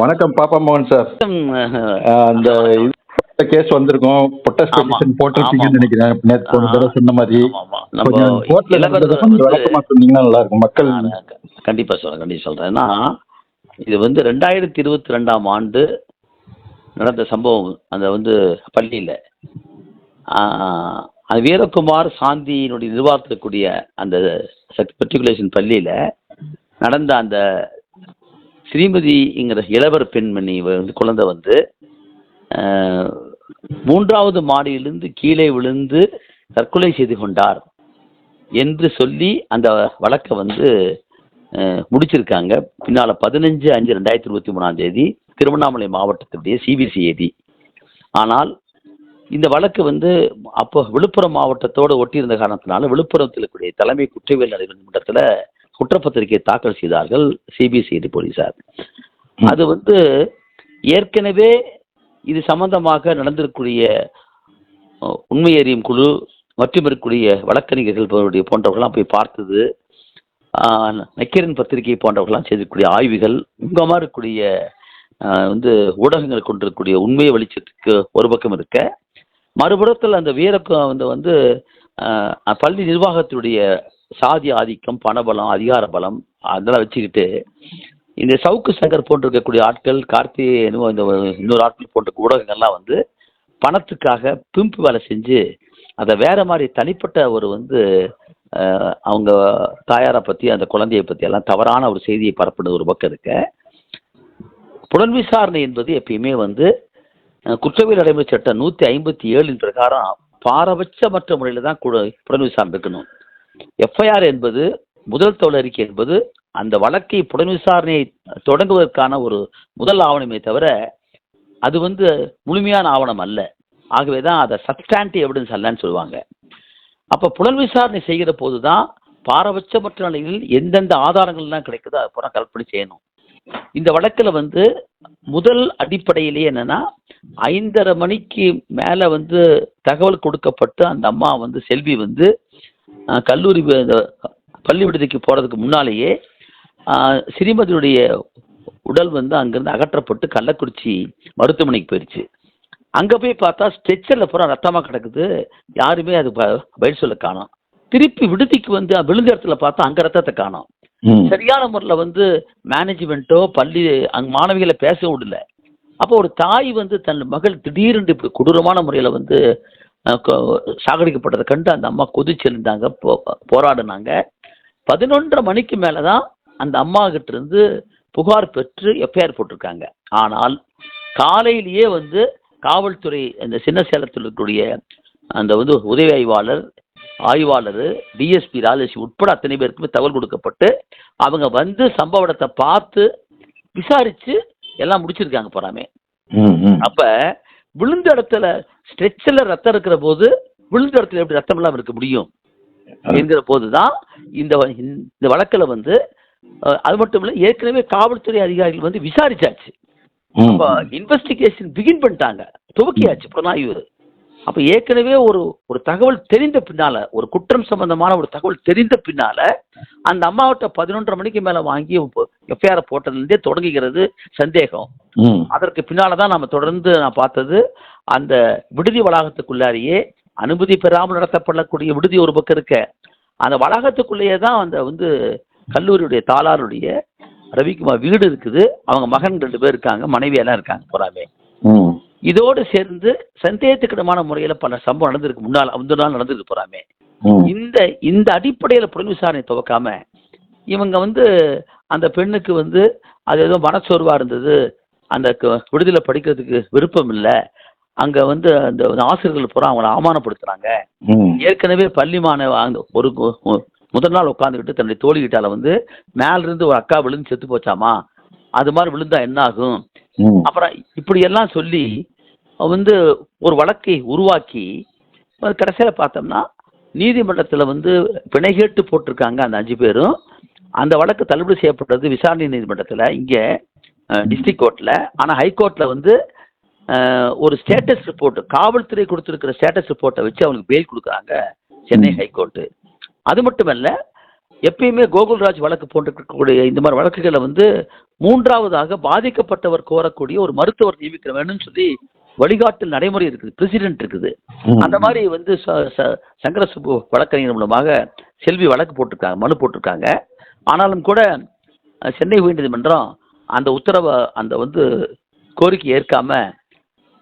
வணக்கம் பாப்பா மோகன் சார் அந்த கேஸ் வந்திருக்கும். பொட்டஸ். பெட்டிஷன் போட்டிருப்பீங்கன்னு. நினைக்கிறேன். நேற்று போன தடவை சொன்ன மாதிரி. கொஞ்சம் கோர்ட்ல விளக்கமா சொன்னீங்கன்னா நல்லா இருக்கும். மக்கள் கண்டிப்பா சொல்றேன் கண்டிப்பா சொல்றேன். ஏன்னா இது வந்து ரெண்டாயிரத்தி இருபத்தி ரெண்டாம் ஆண்டு நடந்த சம்பவம். அந்த வந்து பள்ளியில. அது வீரகுமார் சாந்தியினுடைய நிர்வாகத்திற்குரிய அந்த மெட்ரிகுலேஷன் பள்ளியில நடந்த அந்த ஸ்ரீமதிங்கிற இளவர் பெண்மணி வந்து குழந்தை வந்து மூன்றாவது மாடியிலிருந்து கீழே விழுந்து தற்கொலை செய்து கொண்டார் என்று சொல்லி அந்த வழக்கை வந்து முடிச்சிருக்காங்க. பின்னால பதினஞ்சு அஞ்சு ரெண்டாயிரத்தி இருபத்தி மூணாம் தேதி திருவண்ணாமலை மாவட்டத்தினுடைய சிபிசிஐடி ஆனால் இந்த வழக்கு வந்து அப்போ விழுப்புரம் மாவட்டத்தோடு ஒட்டியிருந்த காரணத்தினால விழுப்புரத்தில் இருக்கக்கூடிய தலைமை குற்றவியல் நீதிமன்றத்தில் குற்றப்பத்திரிகை தாக்கல் செய்தார்கள் சிபிசிஐடி போலீசார். அது வந்து ஏற்கனவே இது சம்பந்தமாக நடந்திருக்கக்கூடிய உண்மை அறியும் குழு மற்றும் இருக்கக்கூடிய வழக்கறிஞர்கள் போன்ற- போன்றவர்கள்லாம் போய் பார்த்தது நக்கீரன் பத்திரிகை போன்றவர்கள்லாம் செய்திருக்கக்கூடிய ஆய்வுகள் மாதிரி இருக்கக்கூடிய வந்து ஊடகங்கள் கொண்டிருக்கக்கூடிய உண்மை வெளிச்சத்துக்கு ஒரு பக்கம் இருக்க மறுபுறத்தில் அந்த வீரக்கம் வந்து வந்து பள்ளி நிர்வாகத்தினுடைய சாதி ஆதிக்கம் பணபலம் அதிகார பலம் அதெல்லாம் வச்சுக்கிட்டு இந்த சவுக்கு சங்கர் போன்றிருக்கக்கூடிய ஆட்கள் ஆட்கள் என்னமோ இந்த இன்னொரு ஆட்கள் போன்ற ஊடகங்கள்லாம் வந்து பணத்துக்காக பிம்பு வேலை செஞ்சு அதை வேற மாதிரி தனிப்பட்ட ஒரு வந்து அவங்க தாயாரை பற்றி அந்த குழந்தையை பற்றி எல்லாம் தவறான ஒரு செய்தியை பரப்புனது ஒரு பக்கம் இருக்க. புலன் விசாரணை என்பது எப்பயுமே வந்து குற்றவியல் நடைமுறை சட்டம் நூற்றி ஐம்பத்தி ஏழின் பிரகாரம் பாரபட்சமற்ற முறையில் தான் புலன் விசாரணை இருக்கணும். எஃப்ஐஆர் என்பது முதல் தோல் அறிக்கை என்பது அந்த வழக்கை புலன் விசாரணையை தொடங்குவதற்கான ஒரு முதல் ஆவணமே தவிர அது வந்து முழுமையான ஆவணம் அல்ல. ஆகவே தான் அதை சப்ஸ்டாண்டிவ் எவிடன்ஸ் அல்லன்னு சொல்லுவாங்க. அப்போ புலன் விசாரணை செய்கிற போது தான் பாரபட்சமற்ற நிலையில் எந்தெந்த ஆதாரங்கள்லாம் கிடைக்குதோ அதை பூரா கற்பனை செய்யணும். இந்த வழக்கில் வந்து முதல் அடிப்படையிலேயே என்னென்னா ஐந்தரை மணிக்கு மேலே வந்து தகவல் கொடுக்கப்பட்டு அந்த அம்மா வந்து செல்வி வந்து கல்லூரி பள்ளி விடுதிக்கு போகிறதுக்கு முன்னாலேயே ஸ்ரீமதியுடைய உடல் வந்து அங்கேருந்து அகற்றப்பட்டு கள்ளக்குறிச்சி மருத்துவமனைக்கு போயிடுச்சு அங்கே போய் பார்த்தா ஸ்ட்ரெச்சரில் பூரா ரத்தமாக கிடக்குது. யாருமே அது பதில் சொல்ல காணோம். திருப்பி விடுதிக்கு வந்து விழுந்த இடத்துல பார்த்தா அங்கே ரத்தத்தை காணோம். சரியான முறையில் வந்து மேனேஜ்மெண்ட்டோ பள்ளி அங்கே மாணவிகளை பேச விடல. அப்போ ஒரு தாய் வந்து தன் மகள் திடீரென்று இப்படி கொடூரமான முறையில் வந்து சாகடிக்கப்பட்டதை கண்டு அந்த அம்மா கொதிச்சிருந்தாங்க போ போராடினாங்க. பதினொன்றரை மணிக்கு மேலே தான் அந்த அம்மா கிட்ட இருந்து புகார் பெற்று எஃப்ஐஆர் போட்டிருக்காங்க. ஆனால் காலையிலேயே வந்து காவல்துறை இந்த சின்ன சேலத்தில் இருக்கக்கூடிய அந்த வந்து உதவி ஆய்வாளர் ஆய்வாளர் டிஎஸ்பி ராஜேஷ் உட்பட அத்தனை பேருக்குமே தகவல் கொடுக்கப்பட்டு அவங்க வந்து சம்பவ இடத்தை பார்த்து விசாரிச்சு எல்லாம் முடிச்சிருக்காங்க போறாமே. அப்ப விழுந்த இடத்துல ஸ்ட்ரெச்சில் ரத்தம் இருக்கிற போது விழுந்த இடத்துல எப்படி ரத்தம் இல்லாமல் இருக்க முடியும்? என்கிற போதுதான் இந்த வ- இந்த வழக்கில் வந்து அது மட்டும் இல்லை ஏற்கனவே காவல்துறை அதிகாரிகள் வந்து விசாரிச்சாச்சு. இன்வெஸ்டிகேஷன் பிகின் பண்ணிட்டாங்க. துவக்கியாச்சு. புலனாய்வு. அப்ப ஏற்கனவே ஒரு ஒரு தகவல் தெரிந்த பின்னால ஒரு குற்றம் சம்பந்தமான ஒரு தகவல் தெரிந்த பின்னால அந்த அம்மாவிட்ட பதினொன்றரை மணிக்கு மேல வாங்கி எஃப்ஐஆர் போட்டதுலேருந்தே தொடங்குகிறது சந்தேகம். அதற்கு பின்னால தான் நம்ம தொடர்ந்து நான் பார்த்தது அந்த விடுதி வளாகத்துக்குள்ளாரியே அனுமதி பெறாமல் நடத்தப்படக்கூடிய விடுதி ஒரு பக்கம் இருக்க அந்த வளாகத்துக்குள்ளேயே தான் அந்த வந்து கல்லூரியுடைய தாளாருடைய ரவிக்குமார் வீடு இருக்குது அவங்க மகன் ரெண்டு பேர் இருக்காங்க மனைவி எல்லாம் இருக்காங்க போறாமே ம். இதோடு சேர்ந்து சந்தேகத்துக்கிடமான முறையில் பல சம்பவம் நடந்திருக்கு. முன்னால் முந்தின நாள் நடந்திருக்கு போறாமே. இந்த இந்த அடிப்படையில் புலன் விசாரணை துவக்காம இவங்க வந்து அந்த பெண்ணுக்கு வந்து அது ஏதோ மனச்சோர்வா இருந்தது. அந்த விடுதியில படிக்கிறதுக்கு விருப்பம் இல்லை. அங்க வந்து அந்த ஆசிரியர்கள் பூரா அவங்கள அவமானப்படுத்துறாங்க. ஏற்கனவே பள்ளி மாணவ அந்த ஒரு முதல் நாள் உட்காந்துக்கிட்டு தன்னுடைய தோழிகிட்டால வந்து மேல இருந்து ஒரு அக்கா விழுந்து செத்து போச்சாமா? அது மாதிரி விழுந்தா என்ன ஆகும். அப்புறம் இப்படி எல்லாம் சொல்லி வந்து ஒரு வழக்கை உருவாக்கி கடைசியில் பார்த்தோம்னா நீதிமன்றத்தில் வந்து பிணை கேட்டு போட்டிருக்காங்க அந்த அஞ்சு பேரும். அந்த வழக்கு தள்ளுபடி செய்யப்பட்டது விசாரணை நீதிமன்றத்தில் இங்கே டிஸ்ட்ரிக்ட் கோர்ட்டில் ஆனால் ஹைகோர்ட்டில் வந்து ஒரு ஸ்டேட்டஸ் ரிப்போர்ட் காவல்துறை கொடுத்துருக்கிற ஸ்டேட்டஸ் ரிப்போர்ட்டை வச்சு அவங்களுக்கு பெயில் கொடுக்குறாங்க சென்னை ஹைகோர்ட்டு அது மட்டுமல்ல எப்பயுமே கோகுல்ராஜ் வழக்கு போன்றிருக்கக்கூடிய இந்த மாதிரி வழக்குகளை வந்து மூன்றாவதாக பாதிக்கப்பட்டவர் கோரக்கூடிய ஒரு மருத்துவர் நியமிக்க வேணும்னு சொல்லி வழிகாட்டு நடைமுறை இருக்குது பிரசிடென்ட் இருக்குது. அந்த மாதிரி வந்து சங்கர சுப்பு வழக்கறிஞர் மூலமாக செல்வி வழக்கு போட்டிருக்காங்க மனு போட்டிருக்காங்க ஆனாலும் கூட சென்னை உயர்நீதிமன்றம் அந்த உத்தரவை அந்த வந்து கோரிக்கை ஏற்காம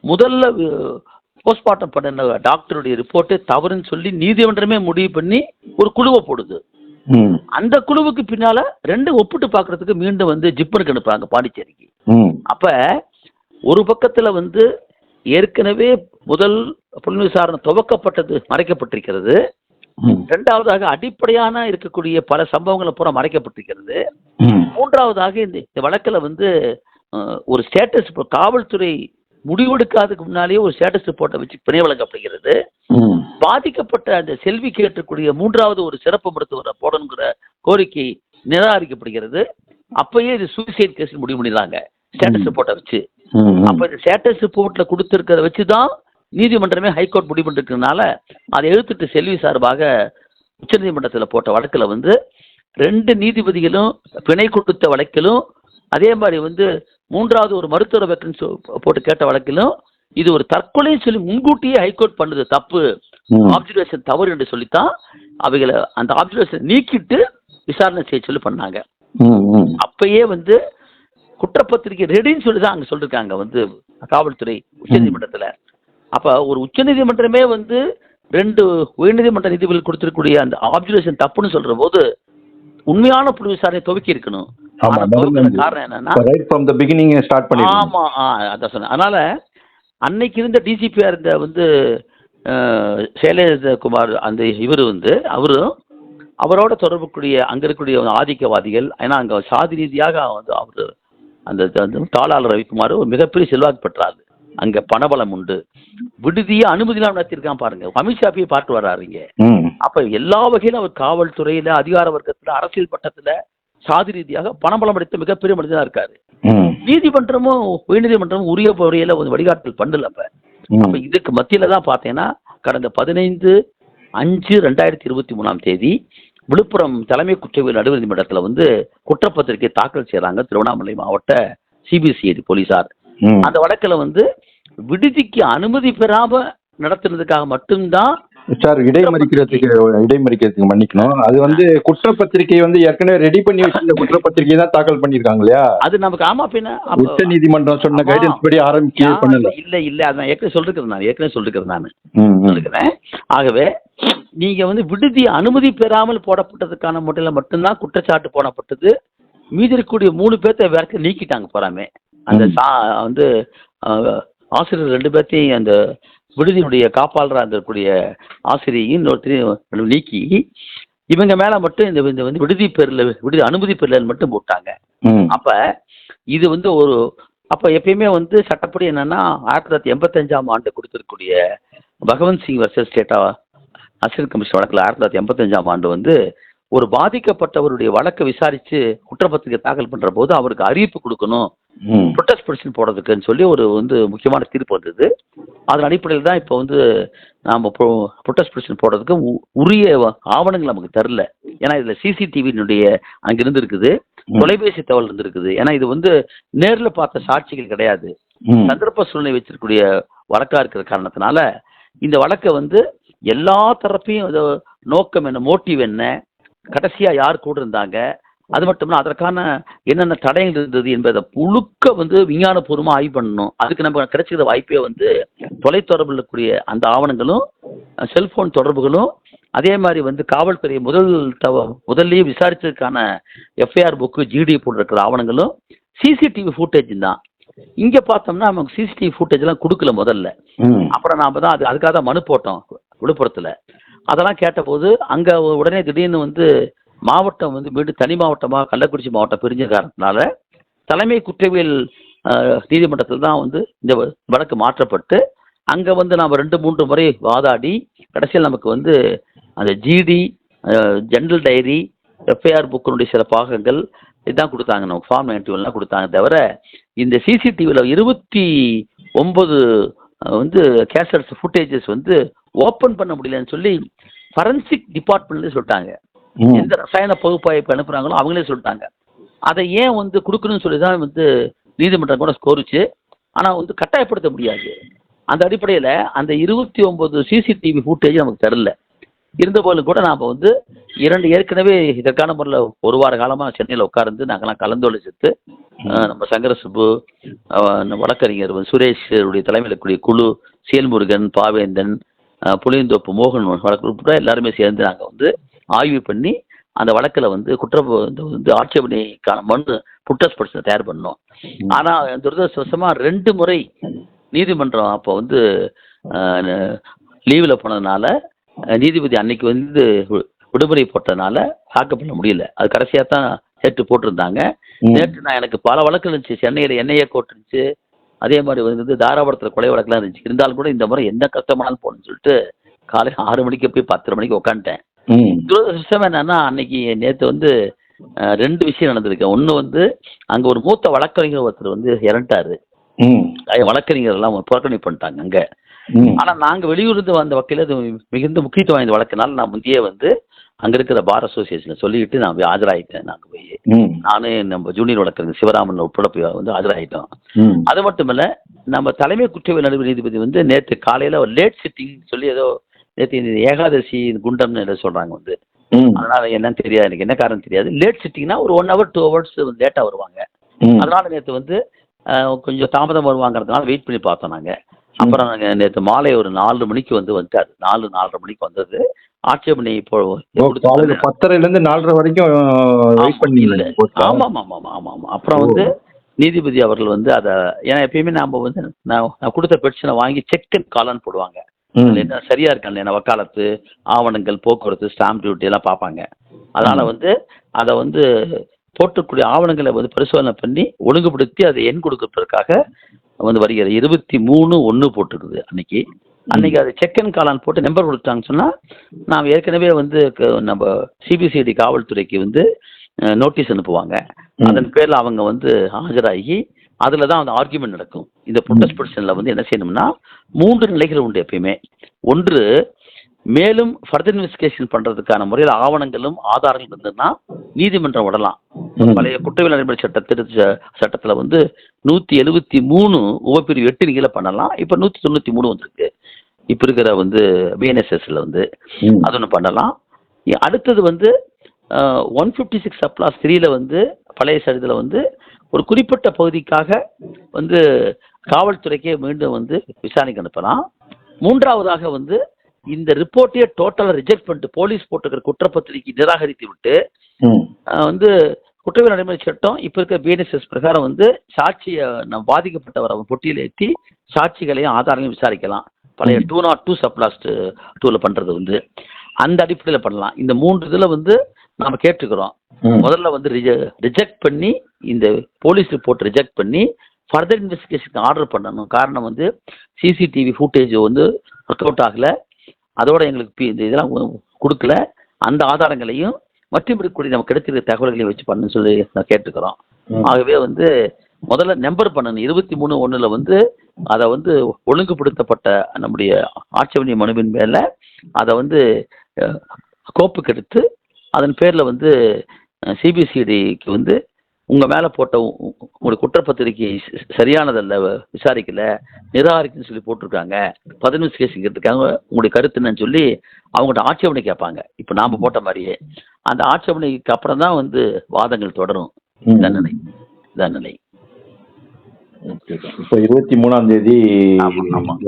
முதல்ல போஸ்ட்மார்ட்டம் பண்ணின டாக்டருடைய ரிப்போர்ட்டு தவறுன்னு சொல்லி நீதிமன்றமே முடிவு பண்ணி ஒரு குழுவை போடுது. அந்த குழுவுக்கு பின்னால ரெண்டு ஒப்பிட்டு பார்க்கறதுக்கு மீண்டும் வந்து ஜிப்மனுக்கு அனுப்புறாங்க பாண்டிச்சேரிக்கு. அப்ப ஒரு பக்கத்துல வந்து ஏற்கனவே முதல் புலன் விசாரணை துவக்கப்பட்டது மறைக்கப்பட்டிருக்கிறது. இரண்டாவதாக அடிப்படையான இருக்கக்கூடிய பல சம்பவங்களை பூரா மறைக்கப்பட்டிருக்கிறது. மூன்றாவதாக இந்த வழக்கில் வந்து ஒரு ஸ்டேட்டஸ் காவல்துறை முடிவெடுக்காததுக்கு முன்னாலேயே ஒரு ஸ்டேட்டஸ் ரிப்போர்ட்டை வச்சு பிணை வழங்கப்படுகிறது. பாதிக்கப்பட்ட அந்த செல்வி கேட்டக்கூடிய மூன்றாவது ஒரு சிறப்பு மருத்துவரை போடணுங்கிற கோரிக்கை நிராகரிக்கப்படுகிறது அப்பயே இது சூசைட் கேஸ் முடிவு பண்ணிடுறாங்க ஸ்டேட்டஸ் ரிப்போர்ட்டை வச்சு. அப்ப இந்த ஸ்டேட்டஸ் ரிப்போர்ட்ல கொடுத்திருக்கிறத வச்சு தான் நீதிமன்றமே ஹைகோர்ட் முடிவு பண்ணிருக்கிறதுனால அதை எடுத்துட்டு செல்வி சார்பாக உச்சநீதிமன்றத்தில் போட்ட வழக்கில் வந்து ரெண்டு நீதிபதிகளும் பிணை கொடுத்த வழக்கிலும் அதே மாதிரி வந்து மூன்றாவது ஒரு மருத்துவ வெக்கன்ஸ் போட்டு கேட்ட வழக்கிலும் இது ஒரு தற்கொலைன்னு சொல்லி முன்கூட்டியே ஹைகோர்ட் பண்ணுது தப்பு. ஆப்சர்வேஷன் தவறு என்று சொல்லித்தான் அவைகளை அந்த ஆப்சர்வேஷன் நீக்கிட்டு விசாரணை செய்ய சொல்லி பண்ணாங்க. அப்பயே வந்து குற்றப்பத்திரிக்கை ரெடின்னு சொல்லி தான் அங்கே சொல்லியிருக்காங்க வந்து காவல்துறை உச்சநீதிமன்றத்தில். அப்போ ஒரு உச்சநீதிமன்றமே வந்து ரெண்டு உயர்நீதிமன்ற நீதிபதிகள் கொடுத்திருக்கக்கூடிய அந்த ஆப்சர்வேஷன் தப்புன்னு சொல்ற போது உண்மையான புலி விசாரணை துவக்கி இருக்கணும். காரணம் என்னன்னா ஆமா அதான் சொன்னேன். அதனால அன்னைக்கு இருந்த டிசிபியா இருந்த வந்து சைலேந்திரகுமார் அந்த இவர் வந்து அவரும் அவரோட தொடர்புக்கூடிய அங்க இருக்கக்கூடிய ஆதிக்கவாதிகள் ஏன்னா அங்க சாதி ரீதியாக வந்து அவர் அந்த தாளாளர் ரவிக்குமார் ஒரு மிகப்பெரிய செல்வாக்கு பெற்றாரு அங்க பணபலம் உண்டு விடுதியை அனுமதிலாம் நடத்தியிருக்கான் பாருங்க அமித்ஷா போய் பாட்டு வர்றாருங்க. அப்ப எல்லா வகையிலும் அவர் காவல்துறையில அதிகார வர்க்கத்துல அரசியல் பட்டத்துல சாதி ரீதியாக பணபலம் அடைத்த மிகப்பெரிய மனிதனா இருக்காரு. நீதிமன்றமும் உயர்நீதிமன்றமும் உரிய முறையில வழிகாட்டல் பண்ணல அப்ப அப்ப. இதுக்கு மத்தியில தான் பார்த்தீங்கன்னா கடந்த பதினைந்து அஞ்சு ரெண்டாயிரத்தி இருபத்தி மூணாம் தேதி விழுப்புரம் தலைமை குற்றவியல் நடுவர் நீதிமன்றத்துல வந்து குற்றப்பத்திரிகை தாக்கல் செய்றாங்க திருவண்ணாமலை மாவட்ட சிபிசிஐடி போலீசார். அந்த வழக்குல வந்து விடுதிக்கு அனுமதி பெறாம நடத்துனதுக்காக மட்டும்தான் சார் இடைமறிக்கிறதுக்கு இடைமறிக்கிறதுக்கு மன்னிக்கணும். அது வந்து குற்றப்பத்திரிகை வந்து ஏற்கனவே ரெடி பண்ணி வச்சிருந்த குற்றப்பத்திரிகை தான் தாக்கல் பண்ணிருக்காங்க இல்லையா? அது நமக்கு ஆமா பின்ன உச்ச நீதிமன்றம் சொன்ன. கைடன்ஸ் படி ஆரம்பிக்க பண்ணல. இல்ல இல்ல. அதான் ஏற்கனவே சொல்லிருக்கிறேன் நான் ஏற்கனவே சொல்லிருக்கிறேன் நான். சொல்லிருக்கிறேன். ஆகவே நீங்க வந்து விடுதி அனுமதி பெறாமல் போடப்பட்டதுக்கான முறையில மட்டும்தான் குற்றச்சாட்டு போடப்பட்டது மீதி இருக்கக்கூடிய மூணு பேர்த்த வேற நீக்கிட்டாங்க போறாமே அந்த. சா- வந்து ஆசிரியர் ரெண்டு பேர்த்தையும் அந்த விடுதியினுடைய காப்பாளராக இருக்கக்கூடிய ஆசிரியையும் இன்னொருத்தரையும் நீக்கி இவங்க மேல மட்டும் இந்த இந்த வந்து விடுதி பேர்ல விடுதி அனுமதி பேர்ல மட்டும் போட்டாங்க. அப்ப இது வந்து ஒரு அப்ப எப்பயுமே வந்து சட்டப்படி என்னன்னா ஆயிரத்தி தொள்ளாயிரத்தி எண்பத்தஞ்சாம் ஆண்டு கொடுத்திருக்கக்கூடிய Bhagwant Singh versus state of assistant commission வழக்கில் ஆயிரத்தி தொள்ளாயிரத்தி எண்பத்தஞ்சாம் ஆண்டு வந்து ஒரு பாதிக்கப்பட்டவருடைய வழக்கை விசாரிச்சு குற்றப்பத்திரிகை தாக்கல் பண்ற போது அவருக்கு அறிவிப்பு கொடுக்கணும். ப்ரொட்டஸ்ட் பெட்டிஷன் போடுறதுக்குன்னு சொல்லி ஒரு வந்து முக்கியமான தீர்ப்பு வந்தது அதன் அடிப்படையில் தான் இப்போ வந்து நாம் ப்ரொட்டஸ்ட் பெட்டிஷன் போடுறதுக்கு உரிய ஆவணங்கள் நமக்கு தரல ஏன்னா இதில் சிசிடிவியினுடைய அங்கே இருந்திருக்குது ம். தொலைபேசி தகவல் இருந்திருக்குது ஏன்னா இது வந்து நேரில் பார்த்த சாட்சிகள் கிடையாது. சந்தர்ப்ப சூழ்நிலை வச்சிருக்கக்கூடிய வழக்கா இருக்கிற காரணத்தினால இந்த வழக்கை வந்து எல்லா தரப்பையும் நோக்கம் என்ன மோட்டிவ் என்ன கடைசியா யார் கூட இருந்தாங்க அது மட்டும் இல்ல அதற்கான என்னென்ன தடயங்கள் இருந்தது என்பதை முழுக்க வந்து விஞ்ஞானபூர்வமா ஆய்வு பண்ணணும். அதுக்கு நம்ம கிடைச்சிக்கிற வாய்ப்பே வந்து தொலைத்தொடர்பில் இருக்கக்கூடிய அந்த ஆவணங்களும் செல்போன் தொடர்புகளும் அதே மாதிரி வந்து காவல்துறை முதல் தவ முதல்லயே விசாரிச்சதுக்கான எஃப்ஐஆர் புக்கு ஜிடி போட்டிருக்கிற ஆவணங்களும் சிசிடிவி ஃபுட்டேஜ் தான். இங்க பார்த்தோம்னா நமக்கு சிசிடிவி ஃபுட்டேஜ் எல்லாம் கொடுக்கல முதல்ல. அப்புறம் நாம தான் அது அதுக்காக தான் மனு போட்டோம். விழுப்புரத்தில். அதெல்லாம் கேட்டபோது அங்கே உடனே திடீர்னு வந்து மாவட்டம் வந்து மீண்டும் தனி மாவட்டமாக கள்ளக்குறிச்சி மாவட்டம் பிரிஞ்ச காரணத்தினால தலைமை குற்றவியல் நீதிமன்றத்தில் தான் வந்து இந்த வழக்கு மாற்றப்பட்டு அங்கே வந்து நாம் ரெண்டு மூன்று முறை வாதாடி கடைசியில் நமக்கு வந்து அந்த ஜிடி ஜென்ரல் டைரி எஃப்ஐஆர் புக்கினுடைய சில பாகங்கள் இதுதான் கொடுத்தாங்க. நமக்கு ஃபார்ம் நைன்டி ஒன்லாம் கொடுத்தாங்க தவிர இந்த சிசிடிவியில் இருபத்தி ஒன்பது வந்து கேசட்ஸ் ஃபுட்டேஜஸ் வந்து ஓப்பன் பண்ண முடியலன்னு சொல்லி ஃபரன்சிக் டிபார்ட்மெண்ட்லேயே சொல்லிட்டாங்க. எந்த ரசாயன பகுப்பாய்ப்பு அனுப்புறாங்களோ அவங்களே சொல்லிட்டாங்க. அதை ஏன் வந்து கொடுக்கணும்னு சொல்லி தான் வந்து நீதிமன்றம் கூட கோரிச்சு ஆனால் வந்து கட்டாயப்படுத்த முடியாது. அந்த அடிப்படையில் அந்த இருபத்தி ஒன்பது சிசிடிவி ஃபுட்டேஜ் நமக்கு தரல. இருந்த போதிலும் கூட நாம் வந்து இரண்டு ஏற்கனவே இதற்கான முறையில் ஒரு வார காலமாக சென்னையில் உட்கார்ந்து நாங்கள்லாம் கலந்தோலிச்சிட்டு அஹ், நம்ம சங்கர சுப்பு அஹ், நம்ம வழக்கறிஞர் சுரேஷ் உடைய தலைமையில் இருக்கக்கூடிய குழு சேல்முருகன் பாவேந்தன் புளியந்தோப்பு மோகன் வழக்கு உட்பட எல்லாருமே சேர்ந்து நாங்கள் வந்து ஆய்வு பண்ணி அந்த வழக்கில் வந்து குற்ற வந்து ஆட்சேபனைக்கான மனு புட்டஸ் பட்சத்தை தயார் பண்ணோம். ஆனால் துரதிருஷ்டவசமாக ரெண்டு முறை நீதிமன்றம் அப்போ வந்து லீவில் போனதுனால நீதிபதி அன்னைக்கு வந்து விடுமுறை போட்டதுனால தாக்கல் பண்ண முடியல. அது கடைசியாக தான் நேற்று போட்டிருந்தாங்க. நேற்று நான் எனக்கு பல வழக்கு இருந்துச்சு. சென்னையில் என்ஐஏ கோர்ட் இருந்துச்சு. அதே மாதிரி வந்து தாராபுரத்தில் கொலை வழக்குலாம் இருந்துச்சு. இருந்தாலும் கூட இந்த முறை என்ன கஷ்டமானாலும் போகணும்னு சொல்லிட்டு காலை ஆறு மணிக்கு போய் பத்தரை மணிக்கு உட்காந்துட்டேன். துரதிருஷ்டம் என்னன்னா அன்னைக்கு நேற்று வந்து ரெண்டு விஷயம் நடந்திருக்கு. ஒன்று வந்து அங்கே ஒரு மூத்த வழக்கறிஞர் ஒருத்தர் வந்து இறந்துட்டாரு. வழக்கறிஞர் எல்லாம் புறக்கணிப்பு பண்ணிட்டாங்க அங்கே. ஆனால் நாங்கள் வெளியூர்ந்து வந்த வகையில் அது மிகுந்த முக்கியத்துவம் வாய்ந்த வழக்குனால நான் முந்தையே வந்து அங்கே இருக்கிற பார் அசோசியேஷனை சொல்லிக்கிட்டு நான் போய் ஆஜராகிட்டேன் நாங்கள் போய் ம். நானே நம்ம ஜூனியர் வழக்கறிஞர் சிவராமன் உட்பட போய் வந்து ஆஜராகிட்டோம் ம். அது மட்டும் இல்ல நம்ம தலைமை குற்றவியல் நடுவர் நீதிபதி வந்து நேற்று காலையில ஒரு லேட் சிட்டிங் சொல்லி ஏதோ நேற்று ஏகாதசி குண்டம்னு ஏதோ சொல்றாங்க வந்து. அதனால என்னன்னு தெரியாது. எனக்கு என்ன காரணம் தெரியாது. லேட் சிட்டிங்னா ஒரு ஒன் ஹவர் டூ ஹவர்ஸ் லேட்டா வருவாங்க. அதனால நேற்று வந்து கொஞ்சம் தாமதம் வருவாங்கிறதுனால வெயிட் பண்ணி பார்த்தோம் நாங்க. அப்புறம் நாங்க நேற்று மாலை ஒரு நாலு மணிக்கு வந்து வந்துட்டாரு. நாலு நாலரை மணிக்கு வந்தது. ஆட்சேபனை இப்போ பத்தரைல இருந்து நாலரை வரைக்கும் வெயிட் பண்ணீங்க ஆமா ஆமா ஆமா ஆமா ஆமா அப்புறம் வந்து நீதிபதி அவர்கள் வந்து அதை ஏன்னா எப்பயுமே நாம வந்து நான் கொடுத்த பெட்டிஷனை வாங்கி செக் அண்ட் காலன்னு போடுவாங்க. என்ன சரியா இருக்காங்க என்ன வக்காலத்து ஆவணங்கள் போக்குவரத்து ஸ்டாம்ப் டியூட்டி எல்லாம் பார்ப்பாங்க. அதனால வந்து அதை வந்து போட்டக்கூடிய ஆவணங்களை வந்து பரிசோதனை பண்ணி ஒழுங்குபடுத்தி அதை எண் கொடுக்கறதுக்காக வந்து வருகிற இருபத்தி மூணு ஒன்று போட்டுருக்குது அன்னைக்கு. அன்னைக்கு அது செக் அண்ட் காலான் போட்டு நம்பர் கொடுத்தாங்கன்னு சொன்னா நாம் ஏற்கனவே வந்து நம்ம சிபிசிஐடி காவல்துறைக்கு வந்து நோட்டீஸ் அனுப்புவாங்க. அதன் பேர்ல அவங்க வந்து ஆஜராகி அதுல தான் அந்த ஆர்குமெண்ட் நடக்கும். இந்த ப்ரொட்டஸ்ட் பெட்டிஷன்ல வந்து என்ன செய்யணும்னா மூன்று நிலைகள் உண்டு எப்பயுமே. ஒன்று மேலும் ஃபர்தர் இன்வெஸ்டிகேஷன் பண்றதுக்கான முறையில் ஆவணங்களும் ஆதாரங்கள் இருந்ததுன்னா நீதிமன்றம் விடலாம். பழைய குற்றவியல் நடைமுறை சட்ட திருத்த சட்டத்துல வந்து நூத்தி எழுபத்தி மூணு உபப்பிரிவு எட்டு கீழே பண்ணலாம். இப்ப நூத்தி தொண்ணூத்தி மூணு வந்திருக்கு. இப்ப இருக்கிற வந்து பிஎன்எஸ்எஸ்ல வந்து. அது ஒன்று பண்ணலாம். அடுத்தது வந்து ஒன் ஃபிஃப்டி சிக்ஸ் அப்ளாஸ் த்ரீல வந்து பழைய சரிதில் வந்து ஒரு குறிப்பிட்ட பகுதிக்காக வந்து காவல்துறைக்கே மீண்டும் வந்து விசாரணைக்கு அனுப்பலாம். மூன்றாவதாக வந்து இந்த ரிப்போர்ட்டையே டோட்டலாக ரிஜெக்ட் பண்ணிட்டு போலீஸ் போட்டிருக்கிற குற்றப்பத்திரிக்கை நிராகரித்து விட்டு வந்து குற்றவியல் நடைமுறை சட்டம் இப்போ இருக்க பிஎன்எஸ்எஸ் பிரகாரம் வந்து சாட்சியை நம்ம பாதிக்கப்பட்டவரை பொட்டியில் ஏற்றி சாட்சிகளையும் ஆதாரங்களையும் விசாரிக்கலாம். பழைய டூ நாட் டூ சப்ளாஸ்ட் டூவில் பண்ணுறது வந்து அந்த அடிப்படையில் பண்ணலாம். இந்த மூன்று இதில் வந்து நாம கேட்டுக்கிறோம். முதல்ல வந்து ரிஜெக்ட் பண்ணி இந்த போலீஸ் ரிப்போர்ட் ரிஜெக்ட் பண்ணி ஃபர்தர் இன்வெஸ்டிகேஷன் ஆர்டர் பண்ணணும். காரணம் வந்து சிசிடிவி ஃபுட்டேஜ் வந்து ஒர்க் அவுட் ஆகல. அதோட எங்களுக்கு பி- இந்த இதெல்லாம் கொடுக்கல. அந்த ஆதாரங்களையும் மற்றும் இருக்கக்கூடிய நமக்கு கிடைச்சிருக்க தகவல்களையும் வச்சு பண்ணுன்னு சொல்லி நான் கேட்டுக்கிறோம். ஆகவே வந்து முதல்ல நம்பர் பண்ணணும். இருபத்தி மூணு ஒண்ணுல வந்து அதை வந்து ஒழுங்குபடுத்தப்பட்ட நம்முடைய ஆட்சேபனை மனுவின் மேல அதை வந்து அஹ், கோப்புக்கு எடுத்து அதன் பேர்ல வந்து சிபிசிடிக்கு வந்து உங்க மேல போட்ட உங்களுடைய குற்றப்பத்திரிகை ச- சரியானதல்ல விசாரிக்கல நிராகரிக்குன்னு சொல்லி போட்டிருக்காங்க பதினஞ்சு இருக்காங்க உங்களுடைய கருத்து என்னன்னு சொல்லி அவங்கள்ட்ட ஆட்சேபனை கேட்பாங்க. இப்போ நாம போட்ட மாதிரியே. அந்த ஆட்சேபனைக்கு அப்புறம் தான் வந்து வாதங்கள் தொடரும். தண்டனை தண்டனை இப்போ இருபத்தி மூணாம் தேதி.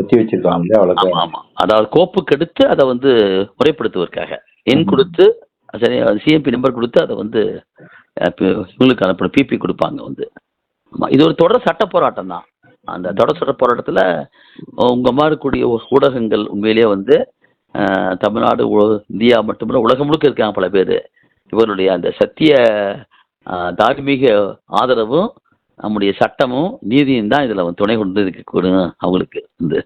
ஒத்தி வச்சிருக்காங்க அவ்வளவு ஆமா ஆமா. அதாவது கோப்புக்கு எடுத்து அதை வந்து முறைப்படுத்துவதற்காக. எண் கொடுத்து சரி சிஎம்பி நம்பர் கொடுத்து அதை வந்து இவங்களுக்கு அனுப்பணும் பிபி கொடுப்பாங்க வந்து. ஆமாம் இது ஒரு தொடர் சட்ட போராட்டம் தான். அந்த தொடர் சட்ட போராட்டத்தில் உங்க மாதிரி கூடிய ஊடகங்கள் உண்மையிலேயே வந்து தமிழ்நாடு இந்தியா மட்டுமில்ல உலகம் முழுக்க இருக்காங்க பல பேர். இவருடைய அந்த சத்திய தார்மீக ஆதரவும் நம்முடைய சட்டமும் நீதியும் தான் இதில் துணை கொண்டு இருக்கக்கூடும் அவங்களுக்கு வந்து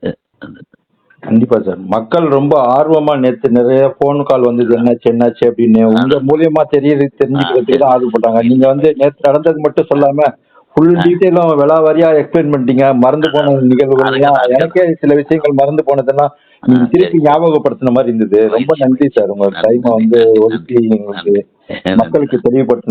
கண்டிப்பா சார். மக்கள் ரொம்ப ஆர்வமா நேத்து நிறைய போன் கால் வந்தது. என்னாச்சு என்னாச்சு அப்படின்னு உங்க மூலியமா தெரியறது தெரிஞ்சுக்கிறதுக்கு தான் ஆர்வப்பட்டாங்க நீங்க வந்து நேத்து நடந்தது மட்டும் சொல்லாம ஃபுல் டீட்டெயிலும் விலாவாரியா எக்ஸ்பிளைன் பண்ணிட்டீங்க. மறந்து போன நிகழ்வுகள் எல்லாம் எனக்கே சில விஷயங்கள் மறந்து போனதெல்லாம் நீங்க திருப்பி ஞாபகப்படுத்தின மாதிரி இருந்தது. ரொம்ப நன்றி சார். உங்க டைமை வந்து ஒதுக்கி எங்களுக்கு மக்களுக்கு தெரியப்படுத்த